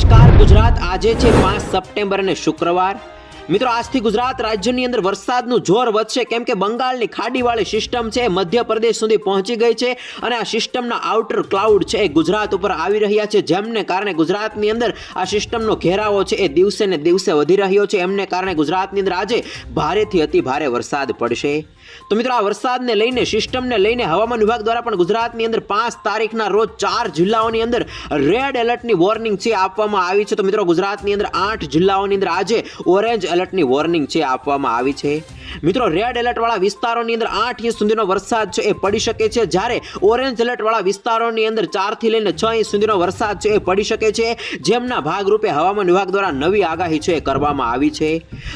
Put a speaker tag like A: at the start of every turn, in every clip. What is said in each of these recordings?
A: નમસ્કાર, ગુજરાત આજે છે પાંચ સપ્ટેમ્બર અને શુક્રવાર. મિત્રો, આજથી ગુજરાત રાજ્યની અંદર વરસાદનું જોર વધશે. કેમ કે બંગાળની ખાડીવાળી સિસ્ટમ છે, મધ્યપ્રદેશ સુધી પહોંચી ગઈ છે અને આ સિસ્ટમના આઉટર ક્લાઉડ છે એ ગુજરાત ઉપર આવી રહ્યા છે. જેમને કારણે ગુજરાતની અંદર આ સિસ્ટમનો ઘેરાવો છે એ દિવસે ને દિવસે વધી રહ્યો છે. એમને કારણે ગુજરાતની અંદર આજે ભારેથી અતિ ભારે વરસાદ પડશે. તો મિત્રો આ વરસાદને લઈને, સિસ્ટમને લઈને હવામાન વિભાગ દ્વારા પણ ગુજરાતની અંદર પાંચ તારીખના રોજ ચાર જિલ્લાઓની અંદર રેડ એલર્ટની વોર્નિંગ છે આપવામાં આવી છે. તો મિત્રો ગુજરાતની અંદર આઠ જિલ્લાઓની અંદર આજે ઓરેન્જ એલર્ટની વોર્નિંગ છે આપવામાં આવી છે. મિત્રો રેડ એલર્ટવાળા વિસ્તારોની અંદર આઠ ઇંચ સુધીનો વરસાદ છે, એ પડી શકે છે. જ્યારે ઓરેન્જ એલર્ટવાળા વિસ્તારોની અંદર ચારથી લઈને છ ઇંચ સુધીનો વરસાદ છે, એ પડી શકે છે. જેમના ભાગરૂપે હવામાન વિભાગ દ્વારા નવી આગાહી છે, એ કરવામાં આવી છે.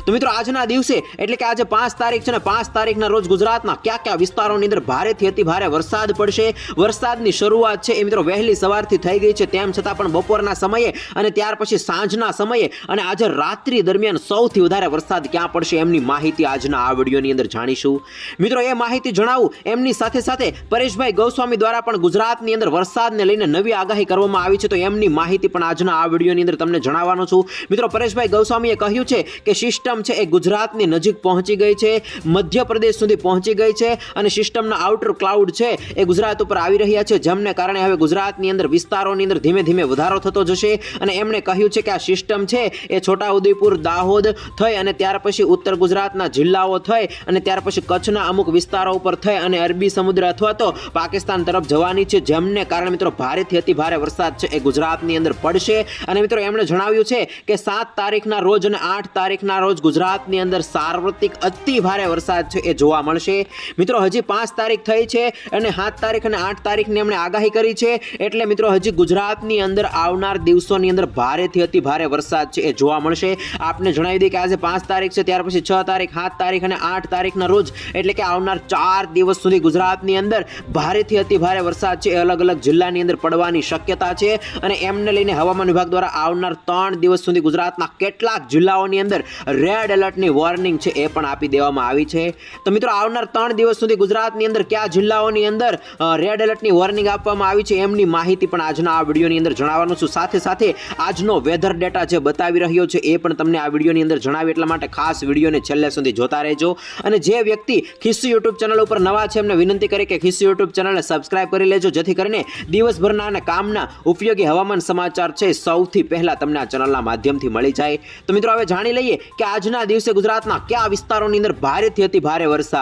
A: તો મિત્રો આજના દિવસે, એટલે કે આજે પાંચ તારીખ છે ને પાંચ તારીખના રોજ ગુજરાતના કયા કયા વિસ્તારોની અંદર ભારેથી અતિ ભારે વરસાદ પડશે? વરસાદની શરૂઆત છે એ મિત્રો વહેલી સવારથી થઈ ગઈ છે. તેમ છતાં પણ બપોરના સમયે અને ત્યાર પછી સાંજના સમયે અને આજે રાત્રિ દરમિયાન સૌથી વધારે વરસાદ ક્યાં પડશે એમની માહિતી આજના આ વિડીયોની અંદર જાણીશું. મિત્રો, એ માહિતી જણાવું, એમની સાથે સાથે પરેશભાઈ ગૌસ્વામી દ્વારા પણ ગુજરાતની અંદર વરસાદને લઈને નવી આગાહી કરવામાં આવી છે. તો એમની માહિતી પણ આજના આ વિડીયોની અંદર તમને જણાવવાનો છું. મિત્રો, પરેશભાઈ ગૌસ્વામીએ કહ્યું છે કે સિસ્ટમ છે એ ગુજરાતની નજીક પહોંચી ગઈ છે. મધ્યપ્રદેશ સુધી પહોંચી ગઈ છે અને સિસ્ટમના આઉટર ક્લાઉડ છે એ ગુજરાત ઉપર આવી રહ્યા છે, જેમને કારણે હવે ગુજરાતની અંદર વિસ્તારોની અંદર ધીમે ધીમે વધારો થતો જશે. અને એમણે કહ્યું છે કે આ સિસ્ટમ છે એ છોટાઉદેપુર, દાહોદ થઈ અને ત્યાર પછી ઉત્તર ગુજરાતના જિલ્લાઓ થઈ અને ત્યાર પછી કચ્છના અમુક વિસ્તારો ઉપર થઈ અને અરબી સમુદ્ર અથવા તો પાકિસ્તાન તરફ જવાની છે. જેમને કારણે મિત્રો ભારેથી અતિ ભારે વરસાદ છે એ ગુજરાતની અંદર પડશે. અને મિત્રો એમણે જણાવ્યું છે કે સાત તારીખના રોજ અને આઠ તારીખના રોજ ગુજરાતની અંદર સાર્વત્રિક અતિ ભારે વરસાદ છે એ જોવા મળશે. મિત્રો, હજી પાંચ તારીખ થઈ છે અને સાત તારીખ અને આઠ તારીખની એમણે આગાહી કરી છે. એટલે મિત્રો, હજી ગુજરાતની અંદર આવનાર દિવસોની અંદર ભારેથી અતિ ભારે વરસાદ છે એ જોવા મળશે. આપને જણાવી દઈએ કે આજે પાંચ તારીખ છે, ત્યાર પછી છ તારીખ, સાત તારીખ અને આઠ તારીખના રોજ, એટલે કે આવનાર ચાર દિવસ સુધી ગુજરાતની અંદર ભારેથી અતિ ભારે વરસાદ છે એ અલગ અલગ જિલ્લાની અંદર પડવાની શક્યતા છે. અને એમને લઈને હવામાન વિભાગ દ્વારા આવનાર ત્રણ દિવસ સુધી ગુજરાતના કેટલાક જિલ્લાઓની અંદર રેડ એલર્ટની વોર્નિંગ છે એ પણ આપી દેવામાં આવી છે. તો મિત્રો આવનાર ત્રણ દિવસ સુધી ગુજરાતની અંદર કયા જિલ્લાઓની અંદર રેડ એલર્ટની વોર્નિંગ આપવામાં આવી છે એમની માહિતી પણ આજના આ વિડીયોની અંદર જણાવવાનું છું. સાથે સાથે આજનો વેધર ડેટા જે બતાવી રહ્યો છે એ પણ તમને આ વિડીયોની અંદર જણાવી, એટલા માટે ખાસ વિડીયોને છેલ્લે સુધી જોતા રહેજો. અને જે વ્યક્તિ ખિસ્સુ યુટ્યુબ ચેનલ ઉપર નવા છે, એમને વિનંતી કરી કે ખિસ્સુ યુટ્યુબ ચેનલને સબસ્ક્રાઇબ કરી લેજો, જેથી કરીને દિવસભરના અને કામના ઉપયોગી હવામાન સમાચાર છે સૌથી પહેલા તમને આ ચેનલના માધ્યમથી મળી જાય. તો મિત્રો, હવે જાણી લઈએ કે આજના દિવસે ગુજરાતના કયા વિસ્તારોની અંદર ભારેથી અતિ ભારે વરસાદ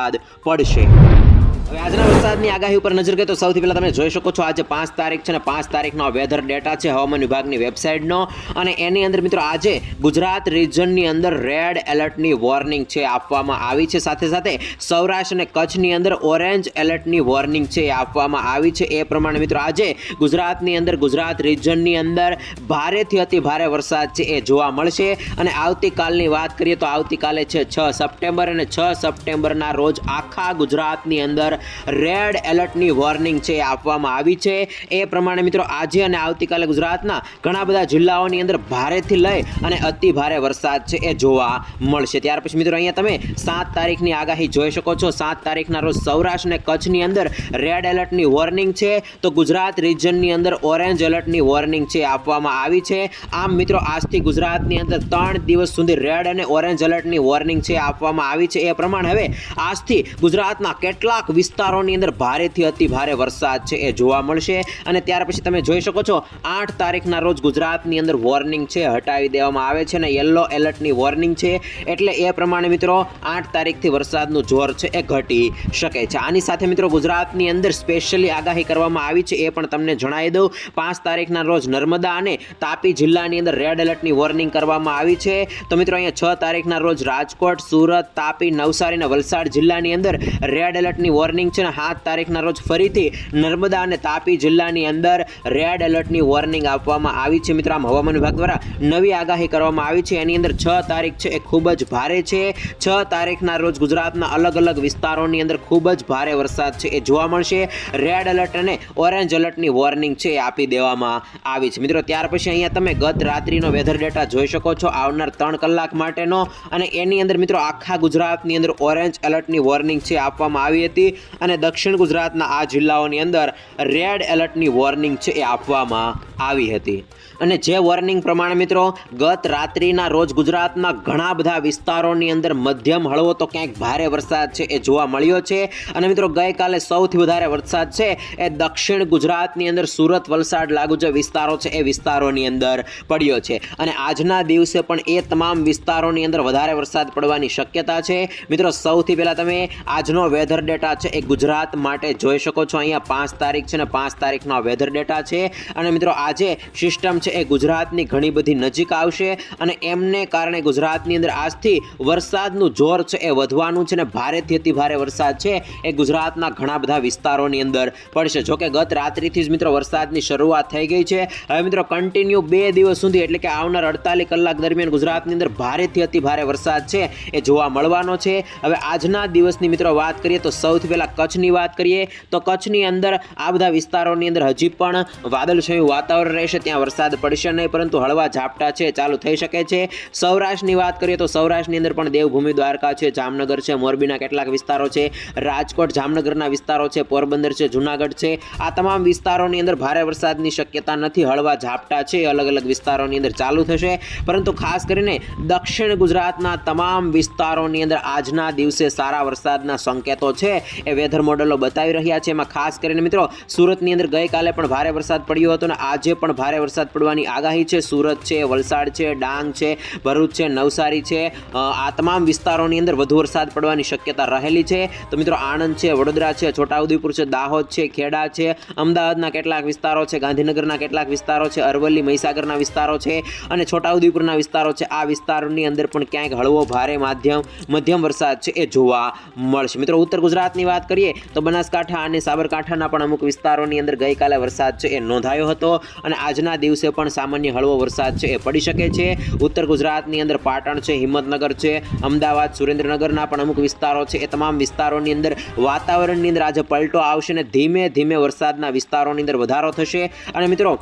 A: પડશે હવે આજના વરસાદની આગાહી ઉપર નજર કરીએ તો સૌથી પહેલાં તમે જોઈ શકો છો આજે પાંચ તારીખ છે ને પાંચ તારીખનો વેધર ડેટા છે હવામાન વિભાગની વેબસાઇટનો અને એની અંદર મિત્રો આજે ગુજરાત રિજનની અંદર રેડ એલર્ટની વોર્નિંગ છે આપવામાં આવી છે. સાથે સાથે સૌરાષ્ટ્ર અને કચ્છની અંદર ઓરેન્જ એલર્ટની વોર્નિંગ છે આપવામાં આવી છે. એ પ્રમાણે મિત્રો આજે ગુજરાતની અંદર, ગુજરાત રિજનની અંદર ભારેથી અતિ ભારે વરસાદ છે એ જોવા મળશે. અને આવતીકાલની વાત કરીએ તો આવતીકાલે છે છ સપ્ટેમ્બર અને છ સપ્ટેમ્બરના રોજ આખા ગુજરાતની અંદર રેડ એલર્ટની વોર્નિંગ છે, આપવામાં આવી છે. એ પ્રમાણે મિત્રો, આજે અને આવતીકાલે ગુજરાતના ઘણા બધા જિલ્લાઓની અંદર ભારેથી લઈ અને અતિ ભારે વરસાદ છે, એ જોવા મળશે. ત્યાર પછી મિત્રો, અહીંયા તમે સાત તારીખની આગાહી જોઈ શકો છો. સાત તારીખના રોજ સૌરાષ્ટ્ર અને કચ્છની અંદર રેડ એલર્ટની વોર્નિંગ છે. તો ગુજરાત રિજનની અંદર ઓરેન્જ એલર્ટની વોર્નિંગ છે, આપવામાં આવી છે. આમ મિત્રો, આજથી ગુજરાતની અંદર ત્રણ દિવસ સુધી રેડ અને ઓરેન્જ એલર્ટની વોર્નિંગ છે, આપવામાં આવી છે. એ પ્રમાણે હવે આજથી ગુજરાતના કેટલાક વિસ્તારોની અંદર ભારેથી અતિ ભારે વરસાદ છે એ જોવા મળશે. અને ત્યાર પછી તમે જોઈ શકો છો, આઠ તારીખના રોજ ગુજરાતની અંદર વોર્નિંગ છે, હટાવી દેવામાં આવે છે અને યલો એલર્ટની વોર્નિંગ છે. એટલે એ પ્રમાણે મિત્રો, આઠ તારીખથી વરસાદનું જોર છે એ ઘટી શકે છે. આની સાથે મિત્રો, ગુજરાતની અંદર સ્પેશિયલી આગાહી કરવામાં આવી છે એ પણ તમને જણાવી દઉં. પાંચ તારીખના રોજ નર્મદા અને તાપી જિલ્લાની અંદર રેડ એલર્ટની વોર્નિંગ કરવામાં આવી છે. તો મિત્રો, અહીંયા છ તારીખના રોજ રાજકોટ, સુરત, તાપી, નવસારી અને વલસાડ જિલ્લાની અંદર રેડ એલર્ટની વોર્નિંગ છે ને સાત તારીખના રોજ ફરીથી નર્મદા અને તાપી જિલ્લાની અંદર રેડ એલર્ટની વોર્નિંગ આપવામાં આવી છે. મિત્રો, આમ હવામાન વિભાગ દ્વારા નવી આગાહી કરવામાં આવી છે. એની અંદર છ તારીખ છે એ ખૂબ જ ભારે છે. છ તારીખના રોજ ગુજરાતના અલગ અલગ વિસ્તારોની અંદર ખૂબ જ ભારે વરસાદ છે એ જોવા મળશે. રેડ એલર્ટ અને ઓરેન્જ એલર્ટની વોર્નિંગ છે એ આપી દેવામાં આવી છે. મિત્રો, ત્યાર પછી અહીંયા તમે ગત રાત્રિનો વેધર ડેટા જોઈ શકો છો. આવનાર ત્રણ કલાક માટેનો અને એની અંદર મિત્રો આખા ગુજરાતની અંદર ઓરેન્જ એલર્ટની વોર્નિંગ છે આપવામાં આવી હતી. અને દક્ષિણ ગુજરાતના આ જિલ્લાઓની અંદર રેડ એલર્ટની વોર્નિંગ છે એ આપવામાં આવી હતી. અને જે વોર્નિંગ પ્રમાણે મિત્રો, ગત રાત્રિના રોજ ગુજરાતના ઘણા બધા વિસ્તારોની અંદર મધ્યમ હળવો તો ક્યાંક ભારે વરસાદ છે એ જોવા મળ્યો છે. અને મિત્રો, ગઈકાલે સૌથી વધારે વરસાદ છે એ દક્ષિણ ગુજરાતની અંદર સુરત, વલસાડ, લાગુ જે વિસ્તારો છે એ વિસ્તારોની અંદર પડ્યો છે. અને આજના દિવસે પણ એ તમામ વિસ્તારોની અંદર વધારે વરસાદ પડવાની શક્યતા છે. મિત્રો, સૌથી પહેલાં તમે આજનો વેધર ડેટા છે એ ગુજરાત માટે જોઈ શકો છો. અહીંયા પાંચ તારીખ છે ને પાંચ તારીખનો વેધર ડેટા છે. અને મિત્રો આજે સિસ્ટમ છે એ ગુજરાતની ઘણી બધી નજીક આવશે અને એમને કારણે ગુજરાતની અંદર આજથી વરસાદનું જોર છે એ વધવાનું છે ને ભારેથી અતિ ભારે વરસાદ છે એ ગુજરાતના ઘણા બધા વિસ્તારોની અંદર પડશે. જોકે ગત રાત્રિથી જ મિત્રો વરસાદની શરૂઆત થઈ ગઈ છે. હવે મિત્રો કન્ટિન્યુ બે દિવસ સુધી એટલે કે આવનાર અડતાલીસ કલાક દરમિયાન ગુજરાતની અંદર ભારેથી અતિ ભારે વરસાદ છે એ જોવા મળવાનો છે. હવે આજના દિવસની મિત્રો વાત કરીએ તો સૌથી પહેલાં કચ્છની વાત કરીએ, તો કચ્છની અંદર આ બધા વિસ્તારોની અંદર હજી પણ વાદળછાયું વાતાવરણ રહેશે. ત્યાં વરસાદ પડશે નહીં, પરંતુ હળવા ઝાપટા છે, ચાલુ થઈ શકે છે. સૌરાષ્ટ્રની વાત કરીએ, તો સૌરાષ્ટ્રની અંદર પણ દેવભૂમિ દ્વારકા છે, જામનગર છે, મોરબીના કેટલાક વિસ્તારો છે, રાજકોટ, જામનગરના વિસ્તારો છે, પોરબંદર છે, જુનાગઢ છે. આ તમામ વિસ્તારોની અંદર ભારે વરસાદની શક્યતા નથી, હળવા ઝાપટા છે, અલગ અલગ વિસ્તારોની અંદર ચાલુ થશે. પરંતુ ખાસ કરીને દક્ષિણ ગુજરાતના તમામ વિસ્તારોની અંદર આજના દિવસે સારા વરસાદના સંકેતો છે. એ વેધર મોડલો બતાવી રહ્યા છે. એમાં ખાસ કરીને મિત્રો, સુરતની અંદર ગઈકાલે પણ ભારે વરસાદ પડ્યો હતો અને આજે પણ ભારે વરસાદ પડવાની આગાહી છે. સુરત છે, વલસાડ છે, ડાંગ છે, ભરૂચ છે, નવસારી છે. આ તમામ વિસ્તારોની અંદર વધુ વરસાદ પડવાની શક્યતા રહેલી છે. તો મિત્રો, આણંદ છે, વડોદરા છે, છોટાઉદેપુર છે, દાહોદ છે, ખેડા છે, અમદાવાદના કેટલાક વિસ્તારો છે, ગાંધીનગરના કેટલાક વિસ્તારો છે, અરવલ્લી, મહીસાગરના વિસ્તારો છે અને છોટાઉદેપુરના વિસ્તારો છે. આ વિસ્તારોની અંદર પણ ક્યાંક હળવો ભારે માધ્યમ, મધ્યમ વરસાદ છે એ જોવા મળશે. મિત્રો, ઉત્તર ગુજરાતની વાત કરીએ તો બનાસકાંઠા અને સાબરકાંઠાના પણ અમુક વિસ્તારોની અંદર ગઈકાલે વરસાદ છે એ નોંધાયો હતો અને આજના દિવસે પણ સામાન્ય હળવો વરસાદ છે એ પડી શકે છે. ઉત્તર ગુજરાતની અંદર પાટણ છે, હિંમતનગર છે, અમદાવાદ, સુરેન્દ્રનગરના પણ અમુક વિસ્તારો છે. એ તમામ વિસ્તારોની અંદર વાતાવરણની અંદર આજે પલટો આવશે અને ધીમે ધીમે વરસાદના વિસ્તારોની અંદર વધારો થશે. અને મિત્રો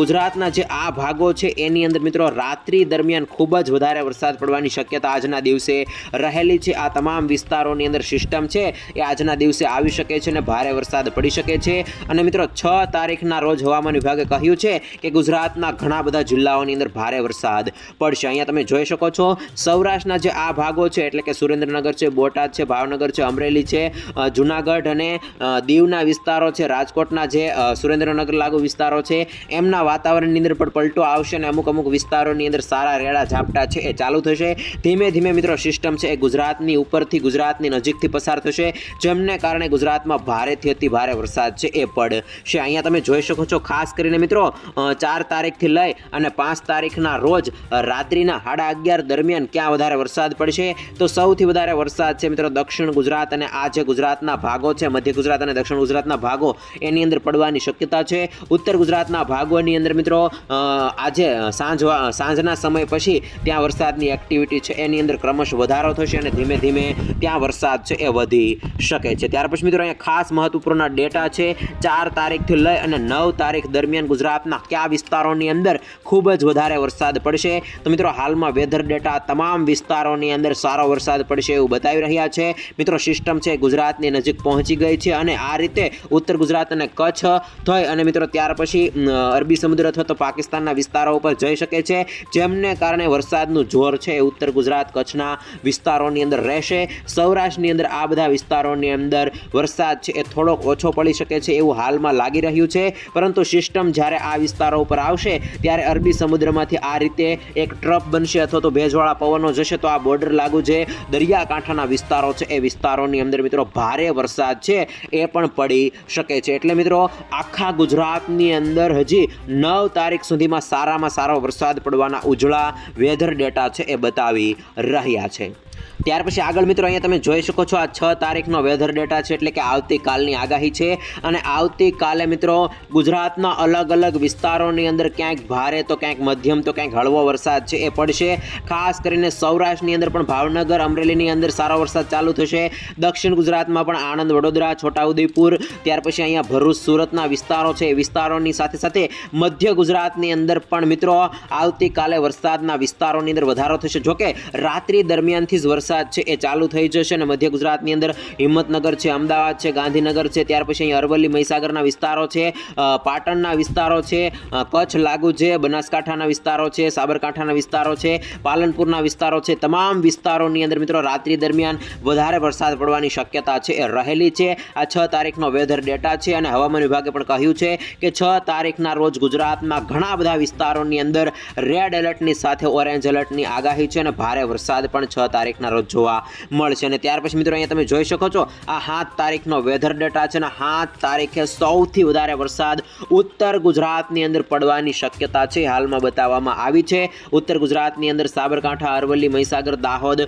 A: ગુજરાતના જે આ ભાગો છે એની અંદર મિત્રો, રાત્રિ દરમિયાન ખૂબ જ વધારે વરસાદ પડવાની શક્યતા આજના દિવસે રહેલી છે. આ તમામ વિસ્તારોની અંદર સિસ્ટમ છે એ આજના દિવસે આવી શકે છે અને ભારે વરસાદ પડી શકે છે. અને મિત્રો, છ તારીખના રોજ હવામાન વિભાગે કહ્યું છે કે ગુજરાતના ઘણા બધા જિલ્લાઓની અંદર ભારે વરસાદ પડશે. અહીંયા તમે જોઈ શકો છો, સૌરાષ્ટ્રના જે આ ભાગો છે, એટલે કે સુરેન્દ્રનગર છે, બોટાદ છે, ભાવનગર છે, અમરેલી છે જુનાગઢ અને દીવના વિસ્તારો છે, રાજકોટના જે સુરેન્દ્રનગર લાગુ વિસ્તારો છે, એમના વાતાવરણની અંદર પણ પલટો આવશે અને અમુક અમુક વિસ્તારોની અંદર સારા રેડા ઝાપટા છે એ ચાલુ થશે. ધીમે ધીમે મિત્રો, સિસ્ટમ છે એ ગુજરાતની ઉપરથી ગુજરાતની નજીકથી પસાર થશે. જેમને કારણે ગુજરાતમાં ભારેથી અતિ ભારે વરસાદ છે. એ પડશે અહીંયા તમે જોઈ શકો છો, ખાસ કરીને મિત્રો ચાર તારીખથી લઈ અને પાંચ તારીખના રોજ રાત્રિના સાડા અગિયાર દરમિયાન ક્યાં વધારે વરસાદ પડશે? તો સૌથી વધારે વરસાદ છે મિત્રો દક્ષિણ ગુજરાત અને આ જે ગુજરાતના ભાગો છે, મધ્ય ગુજરાત અને દક્ષિણ ગુજરાતના ભાગો, એની અંદર પડવાની શક્યતા છે. ઉત્તર ગુજરાતના ભાગોની અંદર મિત્રો આજે સાંજ સાંજના સમય પછી ત્યાં વરસાદની એક્ટિવિટી છે. એની અંદર ક્રમશ વધારો થશે અને ધીમે ધીમે ત્યાં વરસાદ છે એ વધી શકે છે. ત્યાર પછી મિત્રો અહીંયા ખાસ મહત્વપૂર્ણ ડેટા છે. ચાર તારીખથી લઈ અને નવ તારીખ દરમિયાન ગુજરાતના કયા વિસ્તારોની અંદર ખૂબ જ વધારે વરસાદ પડશે? તો મિત્રો હાલમાં વેધર ડેટા તમામ વિસ્તારોની અંદર સારો વરસાદ પડશે એવું બતાવી રહ્યા છે. મિત્રો સિસ્ટમ છે ગુજરાતની નજીક પહોંચી ગઈ છે અને આ રીતે ઉત્તર ગુજરાત અને કચ્છ થઈ અને મિત્રો ત્યાર પછી અરબી સમુદ્ર અથવા તો પાકિસ્તાનના વિસ્તારો ઉપર જઈ શકે છે. જેમને કારણે વરસાદનું જોર છે ઉત્તર ગુજરાત કચ્છના વિસ્તારોની અંદર રહેશે. સૌરાષ્ટ્રની અંદર આ બધા વિસ્તારોની અંદર વરસાદ છે એ થોડોક ઓછો પડી શકે છે એવું હાલમાં લાગી રહ્યું છે. પરંતુ સિસ્ટમ જ્યારે આ વિસ્તારો ઉપર આવશે, ત્યારે અરબી સમુદ્રમાંથી આ રીતે એક ટ્રપ બનશે અથવા તો ભેજવાળા પવનો જશે તો આ બોર્ડર લાગુ જે દરિયાકાંઠાના વિસ્તારો છે, એ વિસ્તારોની અંદર મિત્રો ભારે વરસાદ છે એ પણ પડી શકે છે. એટલે મિત્રો, આખા ગુજરાતની અંદર હજી નવ તારીખ સુધીમાં સારામાં સારો વરસાદ પડવાના ઉજળા વેધર ડેટા છે એ બતાવી રહ્યા છે. ત્યાર પછી આગળ મિત્રો અહીંયા તમે જોઈ શકો છો આ છ તારીખનો વેધર ડેટા છે, એટલે કે આવતીકાલની આગાહી છે. અને આવતીકાલે મિત્રો ગુજરાતના અલગ અલગ વિસ્તારોની અંદર ક્યાંક ભારે તો ક્યાંક મધ્યમ તો ક્યાંક હળવો વરસાદ છે એ પડશે. ખાસ કરીને સૌરાષ્ટ્રની અંદર પણ ભાવનગર, અમરેલીની અંદર સારો વરસાદ ચાલુ થશે. દક્ષિણ ગુજરાતમાં પણ આણંદ, વડોદરા, છોટાઉદેપુર, ત્યાર પછી અહીંયા ભરૂચ, સુરતના વિસ્તારો છે. એ વિસ્તારોની સાથે સાથે મધ્ય ગુજરાતની અંદર પણ મિત્રો આવતીકાલે વરસાદના વિસ્તારોની અંદર વધારો થશે. જોકે રાત્રિ દરમિયાનથી જ વરસાદ છે એ ચાલુ થઈ જશે અને મધ્ય ગુજરાતની અંદર હિંમતનગર છે, અમદાવાદ છે, ગાંધીનગર છે, ત્યાર પછી અહીં અરવલ્લી, મહીસાગરના વિસ્તારો છે પાટણના વિસ્તારો છે કચ્છ, લાગુ છે, બનાસકાંઠાના વિસ્તારો છે, સાબરકાંઠાના વિસ્તારો છે, પાલનપુરના વિસ્તારો છે, તમામ વિસ્તારોની અંદર મિત્રો રાત્રિ દરમિયાન વધારે વરસાદ પડવાની શક્યતા છે, એ રહેલી છે. આ છ તારીખનો વેધર ડેટા છે અને હવામાન વિભાગે પણ કહ્યું છે કે છ તારીખના રોજ ગુજરાતમાં ઘણા બધા વિસ્તારોની અંદર રેડ એલર્ટની સાથે ઓરેન્જ એલર્ટની આગાહી છે અને ભારે વરસાદ પણ છ તારીખના રોજ જોવા મળશે. અને ત્યાર પછી મિત્રો અહીંયા તમે જોઈ શકો છો, આ સાત તારીખનો વેધર ડેટા છે અને સાત તારીખે સૌથી વધારે વરસાદ ઉત્તર ગુજરાતની અંદર પડવાની શક્યતા છે, હાલમાં બતાવવામાં આવી છે. ઉત્તર ગુજરાતની અંદર સાબરકાંઠા, અરવલ્લી, મહીસાગર, દાહોદ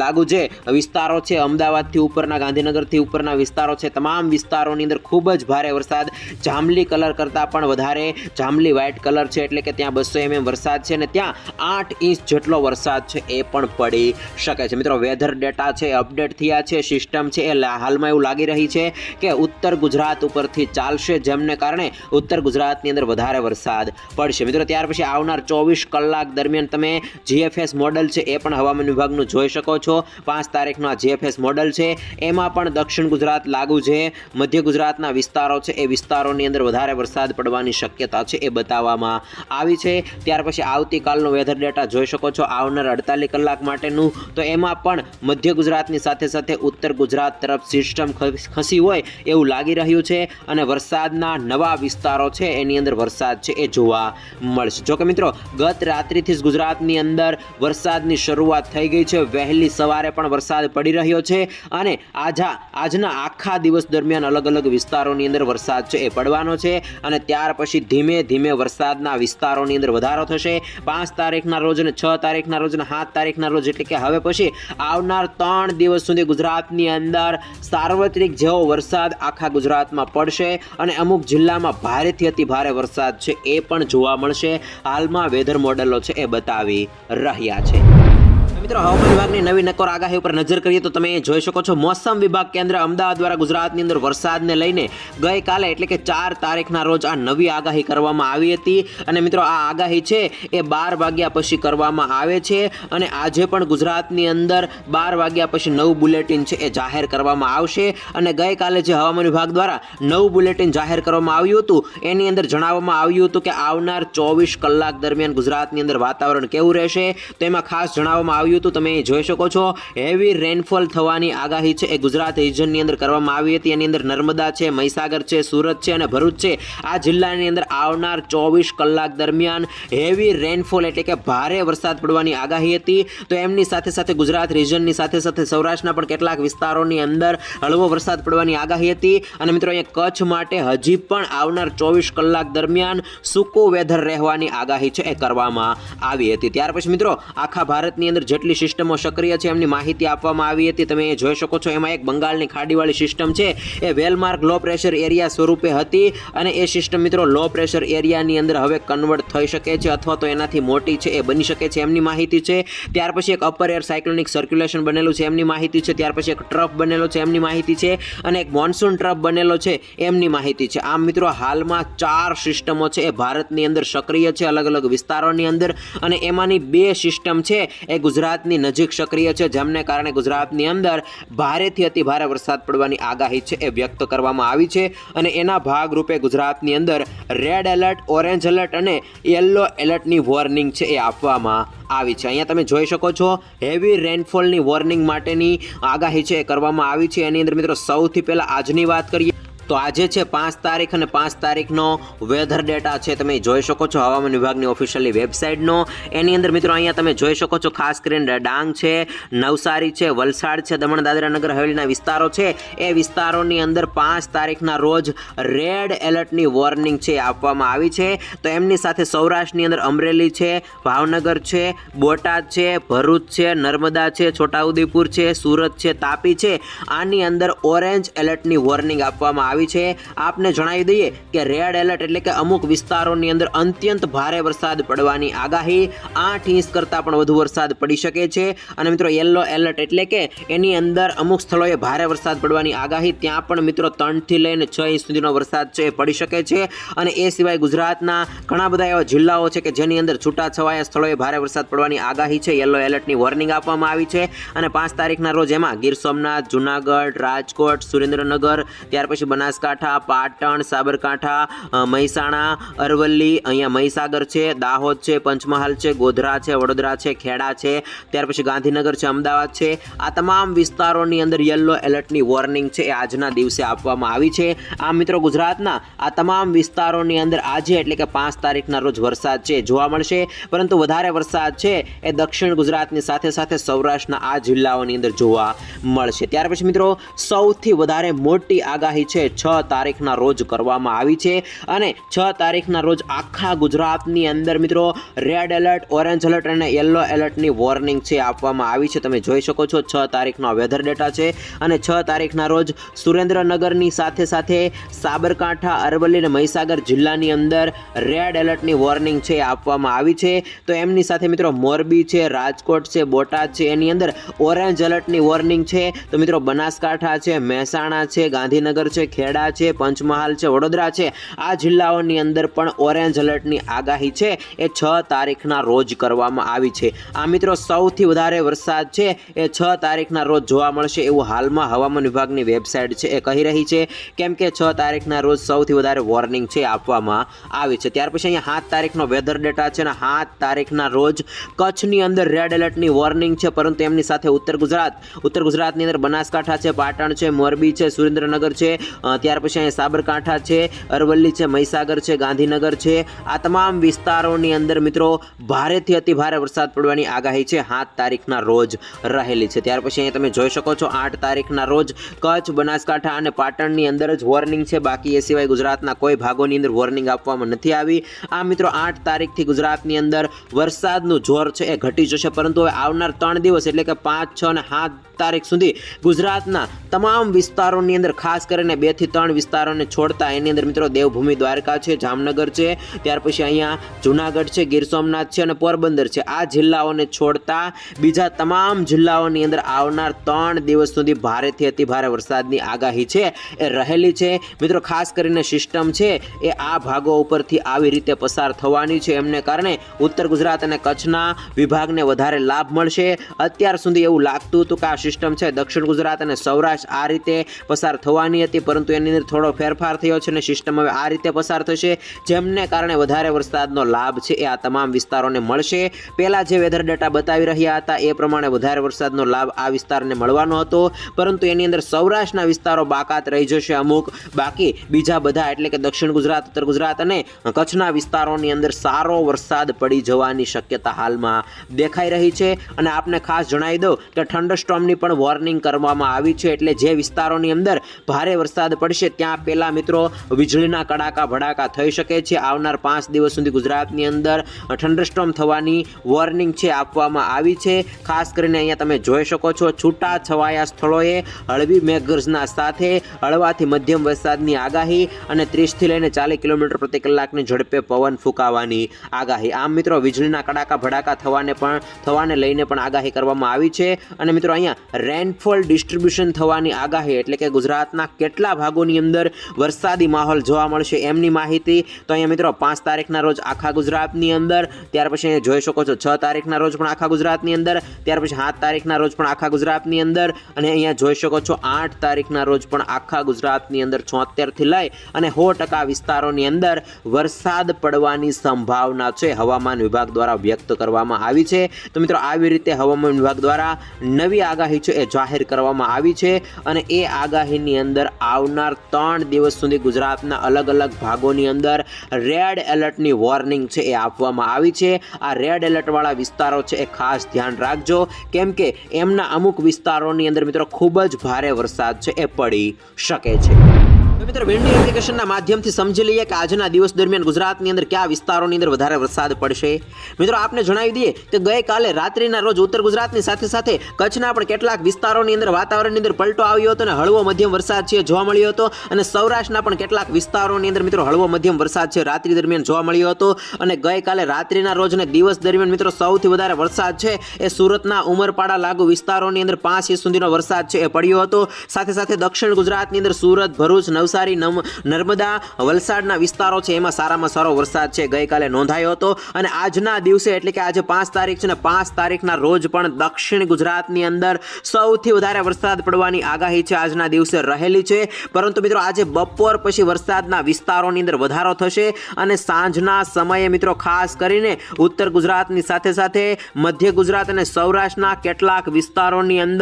A: લાગુ જે વિસ્તારો છે, અમદાવાદથી ઉપરના, ગાંધીનગરથી ઉપરના વિસ્તારો છે, તમામ વિસ્તારોની અંદર ખૂબ જ ભારે વરસાદ. જાંબલી કલર કરતાં પણ વધારે, જાંબલી વ્હાઇટ કલર છે, એટલે કે ત્યાં બસો એમએમ વરસાદ છે અને ત્યાં આઠ ઇંચ જેટલો વરસાદ છે એ પણ પડી શકે છે. મિત્રો વેધર ડેટા છે અપડેટ થયા છે સિસ્ટમ છે એ હાલમાં એવું લાગી રહી છે કે ઉત્તર ગુજરાત ઉપરથી ચાલશે, જેમને કારણે ઉત્તર ગુજરાતની અંદર વધારે વરસાદ પડશે. મિત્રો, ત્યાર પછી આવનાર ચોવીસ કલાક દરમિયાન તમે જીએફએસ મોડલ છે, એ પણ હવામાન વિભાગનું જોઈ શકો છો. પાંચ તારીખનું આ જીએફએસ મોડલ છે, એમાં પણ દક્ષિણ ગુજરાત લાગુ છે, મધ્ય ગુજરાતના વિસ્તારો છે, એ વિસ્તારોની અંદર વધારે વરસાદ પડવાની શક્યતા છે, એ બતાવવામાં આવી છે. ત્યાર પછી આવતીકાલનો વેધર ડેટા જોઈ શકો છો. આવનાર અડતાલીસ કલાક માટેનું, તો એમાં પણ મધ્ય ગુજરાતની સાથે સાથે ઉત્તર ગુજરાત તરફ સિસ્ટમ ખસી હોય એવું લાગી રહ્યું છે અને વરસાદના નવા વિસ્તારો છે એની અંદર વરસાદ છે એ જોવા મળશે. જોકે મિત્રો, ગત રાત્રિથી જ ગુજરાતની અંદર વરસાદની શરૂઆત થઈ ગઈ છે. વહેલી સવારે પણ વરસાદ પડી રહ્યો છે અને આજા, આજના આખા દિવસ દરમિયાન અલગ અલગ વિસ્તારોની અંદર વરસાદ છે એ પડવાનો છે અને ત્યાર પછી ધીમે ધીમે વરસાદના વિસ્તારોની અંદર વધારો થશે. પાંચ તારીખના રોજ અને છ તારીખના રોજ અને સાત તારીખના રોજ એટલે કે હવે પછી આવનાર ત્રણ દિવસ સુધી ગુજરાતની અંદર સાર્વત્રિક જેવો વરસાદ આખા ગુજરાતમાં પડશે અને અમુક જિલ્લામાં ભારેથી અતિ ભારે વરસાદ છે એ પણ જોવા મળશે. હાલમાં વેધર મોડેલો છે એ બતાવી રહ્યા છે. મિત્રો, હવામાન વિભાગની નવી નકોર આગાહી ઉપર નજર કરીએ તો તમે જોઈ શકો છો. મોસમ વિભાગ કેન્દ્ર અમદાવાદ દ્વારા ગુજરાતની અંદર વરસાદને લઈને ગઈકાલે એટલે કે ચાર તારીખના રોજ આ નવી આગાહી કરવામાં આવી હતી. અને મિત્રો, આ આગાહી છે એ બાર વાગ્યા પછી કરવામાં આવે છે અને આજે પણ ગુજરાતની અંદર બાર વાગ્યા પછી નવું બુલેટિન છે એ જાહેર કરવામાં આવશે. અને ગઈકાલે જે હવામાન વિભાગ દ્વારા નવું બુલેટિન જાહેર કરવામાં આવ્યું હતું, એની અંદર જણાવવામાં આવ્યું હતું કે આવનાર ચોવીસ કલાક દરમિયાન ગુજરાતની અંદર વાતાવરણ કેવું રહેશે. તો એમાં ખાસ જણાવવામાં આવ્યું હતું, તમે જોઈ શકો છો. હેવી રેનફોલ થવાની આગાહી છે. એ ગુજરાત રિજનની અંદર કરવામાં આવી હતી. એની અંદર નર્મદા છે, મહીસાગર છે, સુરત છે અને ભરૂચ છે. આ જિલ્લાની અંદર આવનાર ચોવીસ કલાક દરમિયાન હેવી રેનફોલ એટલે કે ભારે વરસાદ પડવાની આગાહી હતી. તો એમની સાથે સાથે ગુજરાત રિજનની સાથે સાથે સૌરાષ્ટ્રના પણ કેટલાક વિસ્તારોની અંદર હળવો વરસાદ પડવાની આગાહી હતી. અને મિત્રો, અહીંયા કચ્છ માટે હજી પણ આવનાર ચોવીસ કલાક દરમિયાન સૂકો વેધર રહેવાની આગાહી છે એ કરવામાં આવી હતી. ત્યાર પછી મિત્રો, આખા ભારતની અંદર જેટલી સિસ્ટમો સક્રિય છે એમની માહિતી આપવામાં આવી હતી. તમે એ જોઈ શકો છો, એમાં એક બંગાળની ખાડીવાળી સિસ્ટમ છે. એ well marked low pressure area સ્વરૂપે હતી અને એ સિસ્ટમ મિત્રો લો પ્રેશર એરિયાની અંદર હવે કન્વર્ટ થઈ શકે છે અથવા તો એનાથી મોટી છે, એ બની શકે છે એમની માહિતી છે. ત્યાર પછી એક અપર એર સાયક્લોનિક સર્ક્યુલેશન બનેલું છે એમની માહિતી છે. ત્યાર પછી એક ટ્રફ બનેલો છે એમની માહિતી છે અને એક મોન્સૂન ટ્રફ બનેલો છે એમની માહિતી છે. આમ મિત્રો હાલમાં ચાર સિસ્ટમો છે, એ ભારતની અંદર સક્રિય છે અલગ અલગ વિસ્તારોની અંદર અને એમાંની બે સિસ્ટમ છે, એ ગુજરાતની નજીક સક્રિય છે, જેમને કારણે ગુજરાતની અંદર ભારેથી અતિ ભારે વરસાદ પડવાની આગાહી છે એ વ્યક્ત કરવામાં આવી છે અને એના ભાગરૂપે ગુજરાતની અંદર રેડ એલર્ટ ઓરેન્જ એલર્ટ અને યલો એલર્ટની વોર્નિંગ છે એ આપવામાં આવી છે. અહીંયા તમે જોઈ શકો છો હેવી રેનફોલની વોર્નિંગ માટેની આગાહી છે એ કરવામાં આવી છે. એની અંદર મિત્રો સૌથી પહેલાં આજની વાત કરીએ. તો આજે છે પાંચ તારીખ અને પાંચ તારીખનો વેધર ડેટા છે તમે જોઈ શકો છો હવામાન વિભાગની ઓફિશિયલી વેબસાઇટનો એની અંદર મિત્રો અહીંયા તમે જોઈ શકો છો ખાસ કરીને ડાંગ છે, નવસારી છે, વલસાડ છે, દમણ, દાદરા નગર, હવેલીના વિસ્તારો છે. એ વિસ્તારોની અંદર પાંચ તારીખના રોજ રેડ એલર્ટની વોર્નિંગ છે આપવામાં આવી છે. તો એમની સાથે સૌરાષ્ટ્રની અંદર અમરેલી છે, ભાવનગર છે, બોટાદ છે, ભરૂચ છે, નર્મદા છે, છોટાઉદેપુર છે, સુરત છે, તાપી છે. આની અંદર ઓરેન્જ એલર્ટની વોર્નિંગ આપવામાં આવી આવી છે. આપને જણાવી દઈએ કે રેડ એલર્ટ એટલે કે અમુક વિસ્તારોની અંદર અત્યંત ભારે વરસાદ પડવાની આગાહી આઠ ઇંચ કરતાં પણ વધુ વરસાદ પડી શકે છે. અને મિત્રો યલો એલર્ટ એટલે કે એની અંદર અમુક સ્થળોએ ભારે વરસાદ પડવાની આગાહી, ત્યાં પણ મિત્રો ત્રણથી લઈને છ ઇંચ સુધીનો વરસાદ છે, એ પડી શકે છે. અને એ સિવાય ગુજરાતના ઘણા બધા એવા જિલ્લાઓ છે કે જેની અંદર છૂટાછવાયા સ્થળોએ ભારે વરસાદ પડવાની આગાહી છે. યલો એલર્ટની વોર્નિંગ આપવામાં આવી છે. અને પાંચ તારીખના રોજ એમાં ગીર સોમનાથ, જુનાગઢ, રાજકોટ, સુરેન્દ્રનગર, ત્યાર પછી બનાસકાંઠા, પાટણ, સાબરકાંઠા મહેસાણા, અરવલ્લી, અહીંયા મહીસાગર છે, દાહોદ છે, પંચમહાલ છે, ગોધરા છે, વડોદરા છે, ખેડા છે, ત્યાર પછી ગાંધીનગર છે, અમદાવાદ છે. આ તમામ વિસ્તારોની અંદર યલો એલર્ટની વોર્નિંગ છે એ આજના દિવસે આપવામાં આવી છે. આ મિત્રો ગુજરાતના આ તમામ વિસ્તારોની અંદર આજે એટલે કે પાંચ તારીખના રોજ વરસાદ છે, જોવા મળશે. પરંતુ વધારે વરસાદ છે એ દક્ષિણ ગુજરાતની સાથે સાથે સૌરાષ્ટ્રના આ જિલ્લાઓની અંદર જોવા મળશે. ત્યાર પછી મિત્રો સૌથી વધારે મોટી આગાહી છે છ તારીખના રોજ કરવામાં આવી છે અને છ તારીખના રોજ આખા ગુજરાતની અંદર મિત્રો રેડ એલર્ટ ઓરેન્જ એલર્ટ અને યલો એલર્ટની વોર્નિંગ છે આપવામાં આવી છે. તમે જોઈ શકો છો છ તારીખનો વેધર ડેટા છે અને છ તારીખના રોજ સુરેન્દ્રનગરની સાથે સાથે સાબરકાંઠા, અરવલ્લી અને મહીસાગર જિલ્લાની અંદર રેડ એલર્ટની વોર્નિંગ છે આપવામાં આવી છે. તો એમની સાથે મિત્રો મોરબી છે, રાજકોટ છે, બોટાદ છે, એની અંદર ઓરેન્જ એલર્ટની વોર્નિંગ છે. તો મિત્રો બનાસકાંઠા છે, મહેસાણા છે, ગાંધીનગર છે ખેડા છે, પંચમહાલ છે, વડોદરા છે. આ જિલ્લાઓની અંદર પણ ઓરેન્જ એલર્ટની આગાહી છે. એ છ તારીખના રોજ કરવામાં આવી છે. આ મિત્રો સૌથી વધારે વરસાદ છે. એ છ તારીખના રોજ જોવા મળશે એવું હાલમાં હવામાન વિભાગની વેબસાઇટ છે. એ કહી રહી છે કેમ કે છ તારીખના રોજ સૌથી વધારે વોર્નિંગ છે આપવામાં આવી છે. ત્યાર પછી અહીંયા સાત તારીખનો વેધર ડેટા છે અને સાત તારીખના રોજ કચ્છની અંદર રેડ એલર્ટની વોર્નિંગ છે. પરંતુ એમની સાથે ઉત્તર ગુજરાત, ઉત્તર ગુજરાતની અંદર બનાસકાંઠા છે, પાટણ છે, મોરબી છે, સુરેન્દ્રનગર છે ત્યાર પછી અહીંયા સાબરકાંઠા છે, અરવલ્લી છે, મહીસાગર છે, ગાંધીનગર છે. આ તમામ વિસ્તારોની અંદર મિત્રો ભારેથી અતિ ભારે વરસાદ પડવાની આગાહી છે. સાત તારીખના રોજ રહેલી છે. ત્યાર પછી અહીંયા તમે જોઈ શકો છો, આઠ તારીખના રોજ કચ્છ, બનાસકાંઠા અને પાટણની અંદર જ વોર્નિંગ છે. બાકી એ સિવાય ગુજરાતના કોઈ ભાગોની અંદર વોર્નિંગ આપવામાં નથી આવી. આ મિત્રો આઠ તારીખથી ગુજરાતની અંદર વરસાદનું જોર છે. એ ઘટી જશે. પરંતુ હવે આવનાર ત્રણ દિવસ એટલે કે પાંચ, છ અને સાત તારીખ સુધી ગુજરાતના તમામ વિસ્તારોની અંદર, ખાસ કરીને બેથી ત્રણ વિસ્તારોને છોડતા એની અંદર મિત્રો દેવભૂમિ દ્વારકા છે, જામનગર છે, ત્યાર પછી અહીંયા જુનાગઢ છે, ગીર સોમનાથ છે અને પોરબંદર છે. આ જિલ્લાઓને છોડતા બીજા તમામ જિલ્લાઓની અંદર આવનાર ત્રણ દિવસ સુધી ભારેથી અતિ ભારે વરસાદની આગાહી છે, એ રહેલી છે. મિત્રો, ખાસ કરીને સિસ્ટમ છે, એ આ ભાગો ઉપરથી આવી રીતે પસાર થવાની છે. એમને કારણે ઉત્તર ગુજરાત અને કચ્છના વિભાગને વધારે લાભ મળશે. અત્યાર સુધી એવું લાગતું હતું કે આ સિસ્ટમ છે. દક્ષિણ ગુજરાત અને સૌરાષ્ટ્ર આ રીતે પસાર થવાની હતી, પરંતુ એની અંદર થોડો ફેરફાર થયો છે અને સિસ્ટમ હવે આ રીતે પસાર થશે, જેમને કારણે વધારે વરસાદનો લાભ છે એ આ તમામ વિસ્તારોને મળશે. પહેલા જે વેધર ડેટા બતાવી રહ્યા હતા એ પ્રમાણે વધારે વરસાદનો લાભ આ વિસ્તારને મળવાનો હતો, પરંતુ એની અંદર સૌરાષ્ટ્રના વિસ્તારો બાકાત રહી જશે અમુક. બાકી બીજા બધા, એટલે કે દક્ષિણ ગુજરાત, ઉત્તર ગુજરાત અને કચ્છના વિસ્તારોની અંદર સારો વરસાદ પડી જવાની શક્યતા હાલમાં દેખાઈ રહી છે. અને આપને ખાસ જણાવી દઉં કે થંડરસ્ટોમની પણ વોર્નિંગ કરવામાં આવી છે એટલે જે વિસ્તારોની અંદર ભારે વરસાદ પડશે, ત્યાં પહેલાં મિત્રો વીજળીના કડાકા ભડાકા થઈ શકે છે. આવનાર પાંચ દિવસ સુધી ગુજરાતની અંદર થંડરસ્ટોમ થવાની વોર્નિંગ છે, આપવામાં આવી છે. ખાસ કરીને અહીંયા તમે જોઈ શકો છો, છૂટા છવાયા સ્થળોએ હળવી મેઘગર્જના સાથે હળવાથી મધ્યમ વરસાદની આગાહી અને ત્રીસથી લઈને ચાલીસ કિલોમીટર પ્રતિ કલાકની ઝડપે પવન ફૂંકાવાની આગાહી. આમ મિત્રો, વીજળીના કડાકા ભડાકા થવાને પણ થવાને લઈને પણ આગાહી કરવામાં આવી છે. અને મિત્રો, અહીંયા રેનફોલ ડિસ્ટ્રીબ્યુશન થવાની આગાહી, એટલે કે ગુજરાતના કેટલા ભાગોની અંદર વરસાદી માહોલ જોવા મળશે એમની માહિતી તો અહીંયા મિત્રો પાંચ તારીખના રોજ આખા ગુજરાતની અંદર, ત્યાર પછી અહીંયા જોઈ શકો છો છ તારીખના રોજ પણ આખા ગુજરાતની અંદર, ત્યાર પછી સાત તારીખના રોજ પણ આખા ગુજરાતની અંદર અને અહીંયા જોઈ શકો છો આઠ તારીખના રોજ પણ આખા ગુજરાતની અંદર છોતેરથી લઈ અને સો ટકા વિસ્તારોની અંદર વરસાદ પડવાની સંભાવના છે, હવામાન વિભાગ દ્વારા વ્યક્ત કરવામાં આવી છે. તો મિત્રો, આવી રીતે હવામાન વિભાગ દ્વારા નવી આગાહી છે એ જાહેર કરવામાં આવી છે અને એ આગાહીની અંદર આવનાર ત્રણ દિવસ સુધી ગુજરાતના અલગ અલગ ભાગોની અંદર રેડ એલર્ટની વોર્નિંગ છે એ આપવામાં આવી છે. આ રેડ એલર્ટવાળા વિસ્તારો છે એ ખાસ ધ્યાન રાખજો. કેમ કે એમના અમુક વિસ્તારોની અંદર મિત્રો ખૂબ જ ભારે વરસાદ છે એ પડી શકે છે. મિત્રો વેન્ડી એપ્લિકેશનના માધ્યમથી સમજી લઈએ કે આજના દિવસ દરમિયાન ગુજરાતની અંદર કયા વિસ્તારોની અંદર વધારે વરસાદ પડશે. મિત્રો, આપને જણાવી દઈએ કે ગઈકાલે રાત્રિના રોજ ઉત્તર ગુજરાતની સાથે સાથે કચ્છના પણ કેટલાક વિસ્તારોની અંદર વાતાવરણની અંદર પલટો આવ્યો હતો અને હળવો મધ્યમ વરસાદ છે જોવા મળ્યો હતો અને સૌરાષ્ટ્રના પણ કેટલાક વિસ્તારોની અંદર મિત્રો હળવો મધ્યમ વરસાદ છે રાત્રિ દરમિયાન જોવા મળ્યો હતો અને ગઈકાલે રાત્રિના રોજ અને દિવસ દરમિયાન મિત્રો સૌથી વધારે વરસાદ છે એ સુરતના ઉમરપાડા લાગુ વિસ્તારોની અંદર પાંચ ઇંચ સુધીનો વરસાદ છે એ પડ્યો હતો. સાથે સાથે દક્ષિણ ગુજરાતની અંદર સુરત, ભરૂચ, નવસારી નમ નર્મદા વલસાડના વિસ્તારો છે, એમાં સારામાં સારો વરસાદ છે. ગઈકાલે નોંધાયો હતો અને આજના દિવસે એટલે કે આજે પાંચ તારીખ છે ને પાંચ તારીખના રોજ પણ દક્ષિણ ગુજરાતની અંદર સૌથી વધારે વરસાદ પડવાની આગાહી છે, આજના દિવસે રહેલી છે. પરંતુ મિત્રો, આજે બપોર પછી વરસાદના વિસ્તારોની અંદર વધારો થશે અને સાંજના સમયે મિત્રો, ખાસ કરીને ઉત્તર ગુજરાતની સાથે સાથે મધ્ય ગુજરાત અને સૌરાષ્ટ્રના કેટલાક વિસ્તારોની અંદર